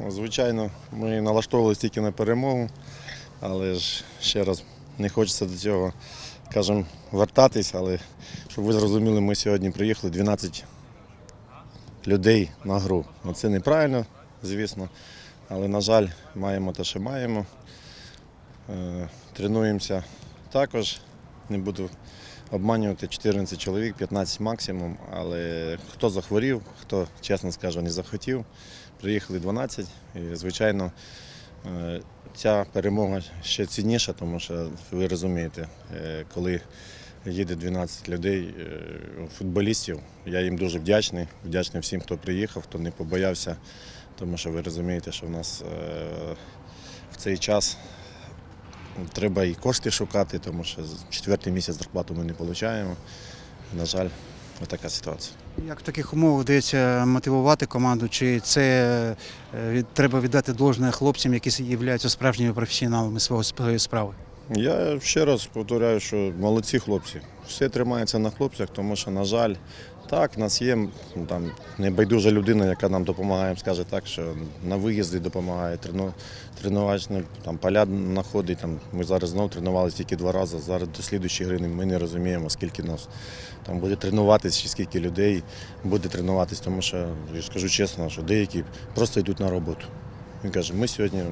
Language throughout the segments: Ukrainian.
Звичайно, ми налаштовувалися тільки на перемогу, але ж ще раз не хочеться до цього, кажемо, вертатись, але щоб ви зрозуміли, ми сьогодні приїхали 12 людей на гру. Ну, Це неправильно, звісно, але, на жаль, маємо те, що маємо. Е, Тренуємося також, не буду обманювати 14 чоловік, 15 максимум, але хто захворів, хто, чесно скажу, не захотів, приїхали 12. І, звичайно, е, ця перемога ще цінніша, тому що ви розумієте, е, коли їде 12 людей, е, футболістів, я їм дуже вдячний. Вдячний всім, хто приїхав, хто не побоявся, тому що ви розумієте, що в нас в цей час треба і кошти шукати, тому що четвертий місяць зарплату ми не отримуємо. На жаль, така ситуація. Як в таких умовах вдається мотивувати команду? Чи це е, треба віддати должне хлопцям, які є справжніми професіоналами своєї справи? Я ще раз повторяю, що молодці хлопці. Все тримається на хлопцях, тому що, на жаль, так, в нас є там небайдужа людина, яка нам допомагає, скаже так, що на виїзди допомагає, трену, тренувачні там поля знаходить. Там, ми зараз знову тренувалися тільки два рази. Зараз до слідчої гри ми не розуміємо, скільки нас там буде тренуватись, чи скільки людей буде тренуватись, тому що я скажу чесно, що деякі просто йдуть на роботу. Він каже, ми сьогодні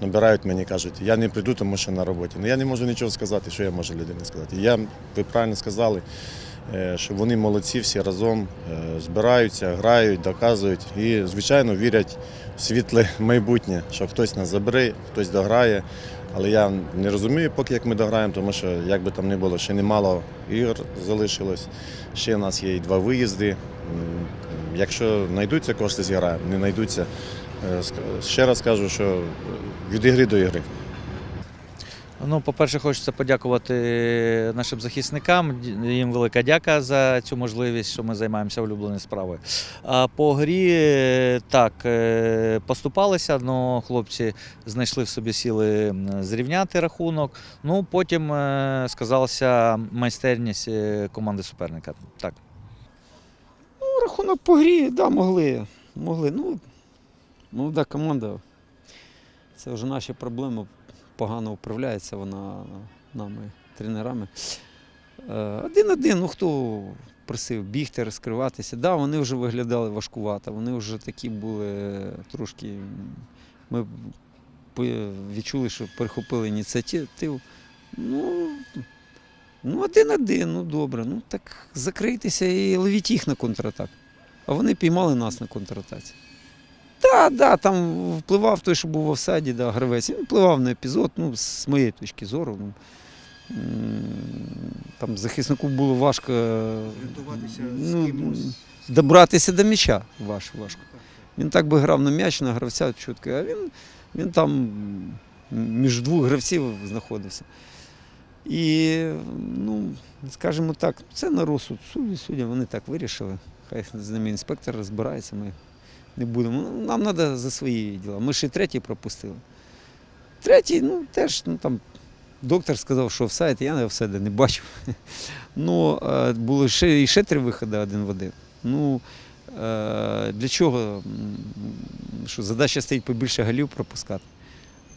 набирають мені, кажуть, я не прийду, тому що на роботі. Ну я не можу нічого сказати, що я можу людині сказати. Я, ви правильно сказали, е, що вони молодці всі разом е, збираються, грають, доказують і, звичайно, вірять в світле майбутнє, що хтось нас забере, хтось дограє. Але я не розумію, поки як ми дограємо, тому що як би там не було, ще немало ігор залишилось. Ще у нас є і два виїзди. Якщо знайдуться кошти, зіграємо, не знайдуться. Е, Ще раз кажу, що від ігри до ігри. Ну, по-перше, хочеться подякувати нашим захисникам. Їм велика дяка за цю можливість, що ми займаємося улюбленою справою. А по грі так е, поступалися, але хлопці знайшли в собі сили зрівняти рахунок. Ну, потім е, сказалася майстерність команди суперника. Так. Ну, рахунок по грі, да, могли. могли. Ну, молода команда. Це вже наші проблеми. Погано управляється вона нами, тренерами. Е, Один-один, ну хто просив бігти, розкриватися. Да, вони вже виглядали важкувато, вони вже такі були трошки. Ми відчули, що перехопили ініціативу. Ну, ну, один-один, ну добре. Ну так закрийтеся і ловіть їх на контратак. А вони піймали нас на контратаці. Так, да, там впливав той, що був в офсайді, да, гравець. Він впливав на епізод, ну, з моєї точки зору. Ну, там захиснику було важко ну, добратися до м'яча. Важ, важко. Він так би грав на м'яч, на гравця чітко, а він, він там між двох гравців знаходився. І, ну, скажімо так, це на розсуд судді, судді, вони так вирішили. Хай з ними інспектор розбирається, ми не будемо. Ну, Нам треба за свої діла. Ми ще третій пропустили. Третій, ну теж, ну там доктор сказав, що офсайд, я не офсайда не бачив. Ну, було ще, ще три виходи один в один. Ну, е, для чого? Що задача стоїть побільше голів пропускати.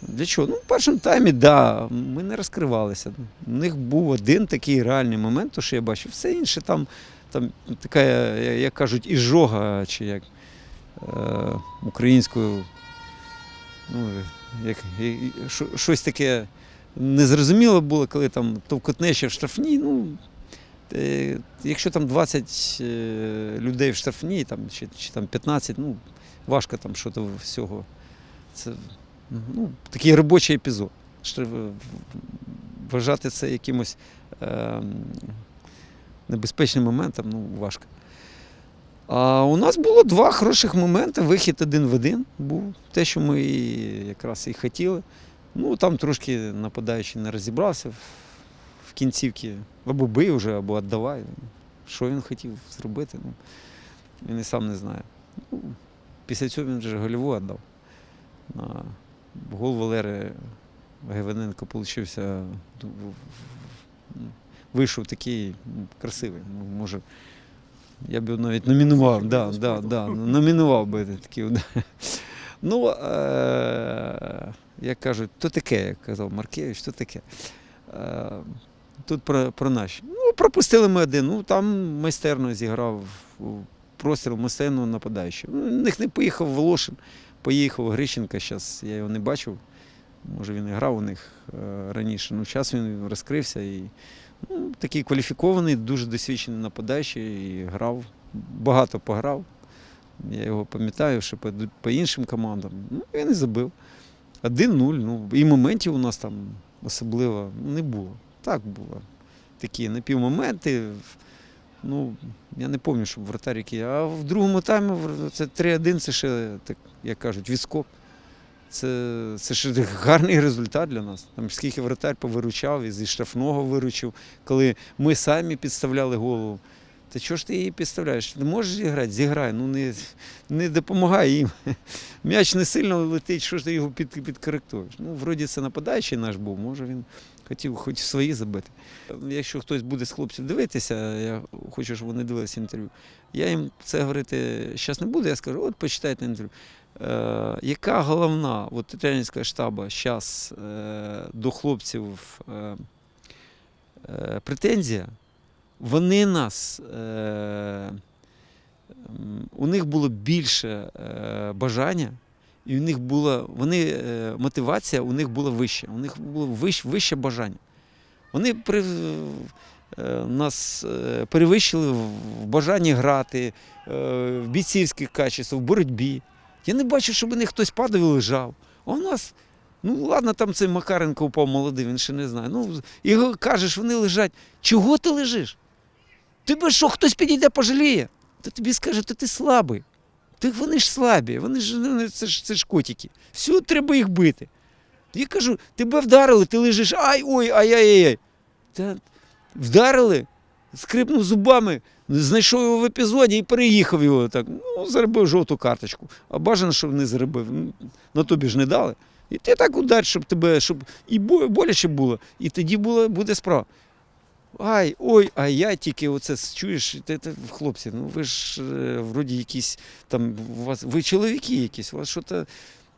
Для чого? Ну, в першому таймі, так, да, ми не розкривалися. У них був один такий реальний момент, то що я бачив. Все інше там, там така, як кажуть, іжога, чи як українською, ну, як, щось таке незрозуміло було, коли там товкотнече в штрафній. Ну, е, якщо там 20 е, людей в штрафній, там, чи, чи там 15, ну, важко там щось всього. Це ну, такий робочий епізод. Вважати це якимось е, небезпечним моментом, ну, важко. А у нас було два хороших моменти. Вихід один в один був. Те, що ми якраз і хотіли. Ну, там трошки нападаючий не розібрався в, кінцівці. Або бий вже, або віддавай. Що він хотів зробити, ну, він і сам не знає. Ну, після цього він вже гольову віддав. На гол Валери Гевененко получився. ну, Вийшов такий ну, красивий. Ну, Може, я б навіть номінував. Да, да, да, номінував би такий удар. Ну, е- як кажуть, то таке, як казав Маркевич, то таке. Е- тут про, про наші. Ну, пропустили ми один, ну там майстерно зіграв у простріл майстерно нападаючий. Ну, них не поїхав Волошин, поїхав Грищенка, зараз я його не бачив. Може він і грав у них е, раніше. Ну, зараз він розкрився і ну, такий кваліфікований, дуже досвідчений нападаючий і грав, багато пограв. Я його пам'ятаю, що по, по іншим командам. Ну, він і забив. 1-0. Ну, і моментів у нас там особливо не було. Так було. Такі напівмоменти. Ну, я не пам'ятаю, щоб вратар який. А в другому таймі це 3-1, це ще, так, як кажуть, відскок. Це, це ж гарний результат для нас. Там скільки вратар повиручав і зі штрафного виручив, коли ми самі підставляли голову. Та чого ж ти її підставляєш? Ти можеш зіграти? Зіграй. Ну не, не допомагай їм. М'яч не сильно летить, що ж ти його під, підкоректуєш? Ну, вроді це нападаючий наш був, може він хотів хоч свої забити. Якщо хтось буде з хлопців дивитися, я хочу, щоб вони дивилися інтерв'ю. Я їм це говорити зараз не буду, я скажу, от почитайте інтерв'ю. Е, яка головна от, тренерська штаба зараз е, до хлопців е, е, претензія? Вони нас, е, у них було більше е, бажання, і у них була вони, е, мотивація у них була вища. У них було вищ, вище бажання. Вони при, е, нас е, перевищили в в бажанні грати, е, в бійцівських качествах, в боротьбі. Я не бачу, щоб у них хтось падав і лежав. А у нас, ну ладно, там цей Макаренко упав молодий, він ще не знає. Ну, і кажеш, вони лежать. Чого ти лежиш? Тебе що, хтось підійде, пожаліє? Та тобі скаже, то ти слабий. Ти, вони ж слабі, вони ж ну, це ж, це ж котики. Все, треба їх бити. Я кажу, тебе вдарили, ти лежиш, ай, ой, ай-яй-яй. Вдарили, скрипнув зубами, знайшов його в епізоді і переїхав його так. Ну, заробив жовту карточку. А бажано, щоб не заробив. На тобі ж не дали. І ти так удар, щоб тебе, щоб і бо- боляче було, і тоді було, буде справа. Ай, ой, а я тільки оце чуєш, ти, ти, хлопці, ну ви ж е, вроді якісь там, у вас, ви чоловіки якісь, у вас що то,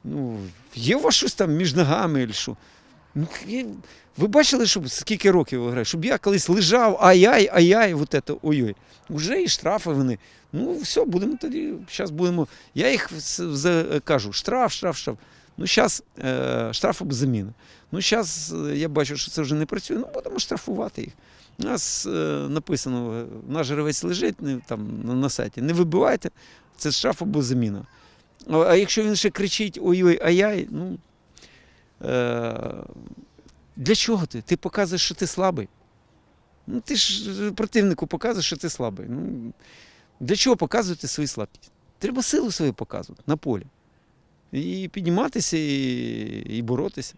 ну, є у вас щось там між ногами чи що? Ну, ви бачили, щоб скільки років ви граєте? Щоб я колись лежав, ай-яй, ай-яй, вот это, ой-ой. Уже і штрафи вони. Ну, все, будемо тоді, зараз будемо. Я їх з- кажу, штраф, штраф, штраф. Ну, зараз е, штраф або заміна. Ну, зараз я бачу, що це вже не працює, ну будемо штрафувати їх. У нас е, написано, е, наш гравець лежить не, там, на, сайті, не вибивайте, це штраф або заміна. А якщо він ще кричить ой-ой, ай-яй, ну. Е, для чого ти? Ти показуєш, що ти слабий. Ну, ти ж е, противнику показуєш, що ти слабий. Ну, для чого показувати свою слабкість? Треба силу свою показувати на полі. І підніматися, і, і боротися.